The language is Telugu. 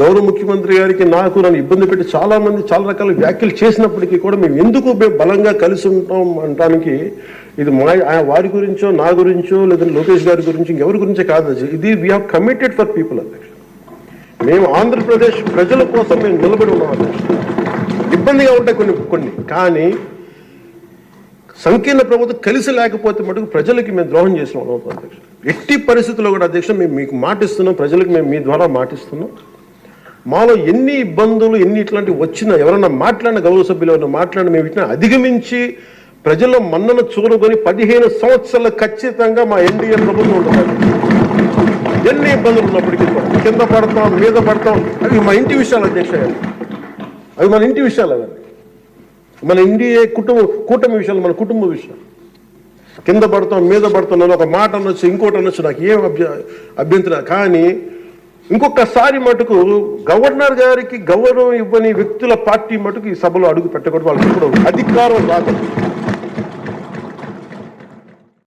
గౌరవ ముఖ్యమంత్రి గారికి నాకు నన్ను ఇబ్బంది పెట్టి చాలా మంది చాలా రకాల వ్యాఖ్యలు చేసినప్పటికీ కూడా మేము ఎందుకు మేము బలంగా కలిసి ఉంటాం అనడానికి ఇది మా వారి గురించో నా గురించో లేదంటే లోకేష్ గారి గురించి ఇంకెవరి గురించో కాదు ఇది we have committed for people అధ్యక్ష. మేము ఆంధ్రప్రదేశ్ ప్రజల కోసం మేము నిలబడి ఉన్నాం అధ్యక్ష. ఇబ్బందిగా ఉంటాయి కొన్ని కొన్ని. కానీ సంకీర్ణ ప్రభుత్వం కలిసి లేకపోతే మటుకు ప్రజలకి మేము ద్రోహం చేసిన వాళ్ళం అధ్యక్ష. ఎట్టి పరిస్థితుల్లో కూడా అధ్యక్ష మేము మీకు మాటిస్తున్నాం ప్రజలకు మేము మీ ద్వారా మాటిస్తున్నాం. మాలో ఎన్ని ఇబ్బందులు ఎన్ని ఇట్లాంటివి వచ్చినా ఎవరన్నా మాట్లాడిన గౌరవ సభ్యులు ఎవరైనా మాట్లాడిన మేము ఇట్లా అధిగమించి ప్రజల మన్నను చూరుకొని పదిహేను సంవత్సరాలు ఖచ్చితంగా మా ఎన్డీఏ ప్రభుత్వం ఉంటుంది ఎన్ని ఇబ్బందులు ఉన్నప్పటికీ కూడా కింద పడతాం మీద పడతాం అవి మా ఇంటి విషయాలు అధ్యక్ష అవి మన ఇంటి విషయాలు అవన్నీ మన ఎన్డీఏ కుటుంబ కూటమి విషయాలు మన కుటుంబ విషయాలు. కింద పడతాం మీద పడతాం నన్ను ఒక మాట అనొచ్చు ఇంకోటి అనొచ్చు నాకు ఏం అభ్య అభ్యంతరం కానీ ఇంకొకసారి మటుకు గవర్నర్ గారికి గౌరవం ఇవ్వని వ్యక్తుల పార్టీ మటుకు ఈ సభలో అడుగు పెట్టకూడదు. వాళ్ళకి ఇప్పుడు అధికారం రాదు.